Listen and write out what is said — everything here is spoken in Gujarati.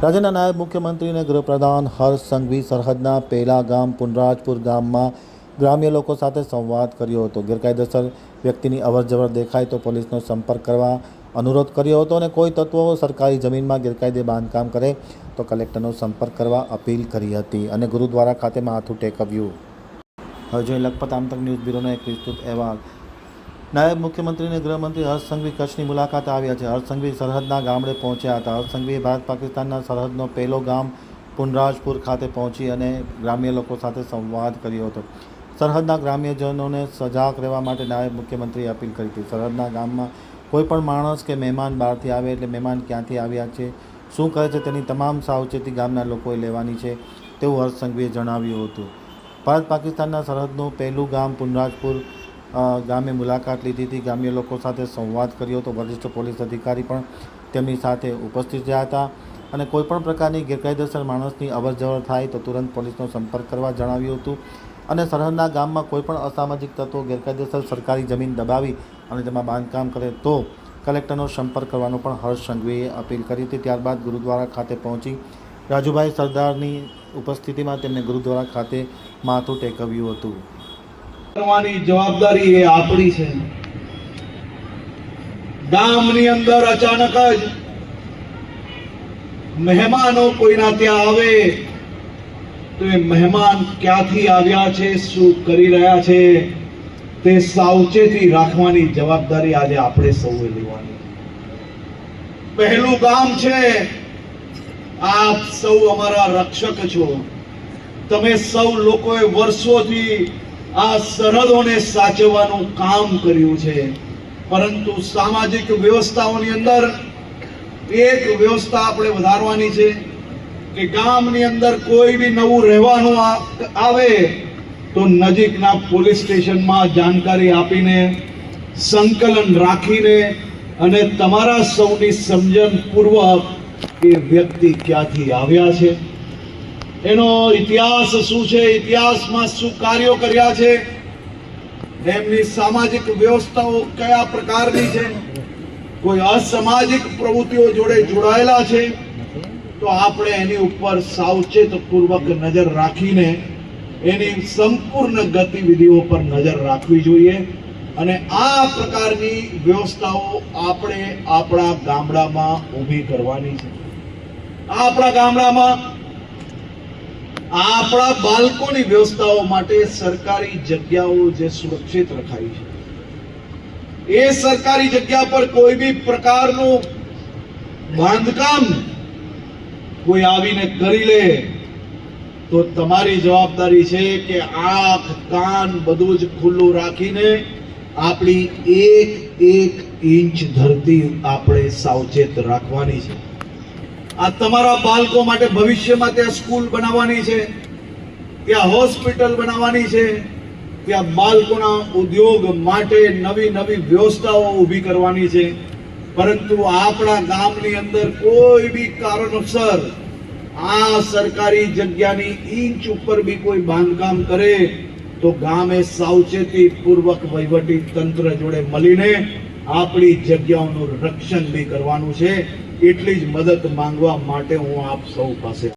રાજ્યના નાયબ મુખ્યમંત્રી અને ગૃહપ્રધાન હર્ષ સંઘવી સરહદના પેલા ગામ પુનરાજપુર ગામમાં ગ્રામ્ય લોકો સાથે સંવાદ કર્યો હતો. ગેરકાયદેસર વ્યક્તિની અવરજવર દેખાય તો પોલીસનો સંપર્ક કરવા અનુરોધ કર્યો હતો અને કોઈ તત્વો સરકારી જમીનમાં ગેરકાયદે બાંધકામ કરે તો કલેક્ટરનો સંપર્ક કરવા અપીલ કરી હતી અને ગુરુદ્વારા ખાતે માથું ટેકવ્યું. હવે જોઈએ લખપત આમતક ન્યૂઝ બ્યુરોનો એક વિસ્તૃત અહેવાલ. નાયબ મુખ્યમંત્રી અને ગૃહમંત્રી હર્ષ કચ્છની મુલાકાતે આવ્યા છે. હર્ષ સંઘવી સરહદના ગામડે પહોંચ્યા હતા. હર્ષ ભારત પાકિસ્તાનના સરહદનો પહેલો ગામ પુનરાજપુર ખાતે પહોંચી અને ગ્રામ્ય લોકો સાથે સંવાદ કર્યો હતો. સરહદના ગ્રામ્યજનોને સજાગ રહેવા માટે નાયબ મુખ્યમંત્રીએ અપીલ કરી હતી. સરહદના ગામમાં કોઈપણ માણસ કે મહેમાન બહારથી આવે એટલે મહેમાન ક્યાંથી આવ્યા છે, શું કરે છે તેની તમામ સાવચેતી ગામના લોકોએ લેવાની છે તેવું હર્ષ સંઘવીએ જણાવ્યું હતું. ભારત પાકિસ્તાનના સરહદનું પહેલું ગામ પુનરાજપુર ગામે મુલાકાત લીધી હતી. ગ્રામ્ય લોકો સાથે સંવાદ કર્યો હતો. વરિષ્ઠ પોલીસ અધિકારી પણ તેમની સાથે ઉપસ્થિત રહ્યા હતા. અને કોઈપણ પ્રકારની ગેરકાયદેસર માણસની અવરજવર થાય તો તુરંત પોલીસનો સંપર્ક કરવા જણાવ્યું હતું. અને સરહદના ગામમાં કોઈપણ અસામાજિક તત્વો ગેરકાયદેસર સરકારી જમીન દબાવી અને તેમાં બાંધકામ કરે તો કલેક્ટરનો સંપર્ક કરવાનો પણ હર્ષ સંઘવીએ અપીલ કરી હતી. ત્યારબાદ ગુરુદ્વારા ખાતે પહોંચી રાજુભાઈ સરદારની ઉપસ્થિતિમાં તેમને ગુરુદ્વારા ખાતે માથું ટેકવ્યું હતું. કરવાની જવાબદારી એ આપણી છે. ગામની અંદર અચાનક જ મહેમાનો કોઈના ત્યાં આવે, તો એ મહેમાન ક્યાંથી આવ્યા છે, શું કરી રહ્યા છે, તે સાવચેતી રાખવાની જવાબદારી આજે આપણે સૌએ લેવાની. પહેલું ગામ છે, આપ સૌ અમારા રક્ષક છો. તમે સૌ લોકોએ વર્ષોથી આ સરહદોને સાચવવાનું કામ કર્યું છે. પરંતુ સામાજિક વ્યવસ્થાઓની અંદર એક વ્યવસ્થા આપણે વધારવાની છે કે ગામની અંદર કોઈ બી નવું રહેવાનું આવે તો નજીકના પોલીસ સ્ટેશનમાં જાણકારી આપીને, સંકલન રાખીને અને તમારા સૌની સમજણ પૂર્વક એ વ્યક્તિ ક્યાંથી આવ્યા છે? એનો ઇતિહાસ શું છે? ઇતિહાસમાં શું કાર્યો કર્યા છે? એમની સામાજિક વ્યવસ્થાઓ કયા પ્રકારની છે? કોઈ અસામાજિક પ્રવૃત્તિઓ જોડે જોડાયેલા છે? તો આપણે એની ઉપર સાવચેત પૂર્વક નજર રાખીને એની સંપૂર્ણ ગતિવિધિઓ પર નજર રાખવી જોઈએ અને આ પ્રકારની વ્યવસ્થાઓ આપણે આપણા ગામડામાં ઊભી કરવાની છે. આપણા ગામડામાં આપણા બાળકોની વ્યવસ્થાઓ માટે સરકારી જગ્યાઓ જે સુરક્ષિત રખાઈ છે. એ સરકારી જગ્યા પર કોઈ બી પ્રકારનું બાંધકામ કોઈ આવીને કરી લે, તો તમારી જવાબદારી છે કે આંખ, કાન બધું જ ખુલ્લું રાખીને આપણી એક એક ઇંચ ધરતી આપણે સાવચેત રાખવાની છે. આ તમારા બાળકો માટે ભવિષ્યમાં ત્યાં સ્કૂલ બનાવવાની છે, ત્યાં હોસ્પિટલ બનાવવાની છે, ત્યાં બાળકોના ઉદ્યોગ માટે નવી નવી વ્યવસ્થાઓ ઊભી કરવાની છે. પરંતુ આપણા ગામની અંદર કોઈ બી કારણોસર આ સરકારી જગ્યાની ઇંચ ઉપર બી કોઈ બાંધકામ કરે, તો ગામે સાવચેતી પૂર્વક વહીવટી તંત્ર જોડે મળીને આપણી જગ્યાઓનું રક્ષણ બી કરવાનું છે. એટલી જ મદદ માંગવા માટે હું આપ સૌ પાસે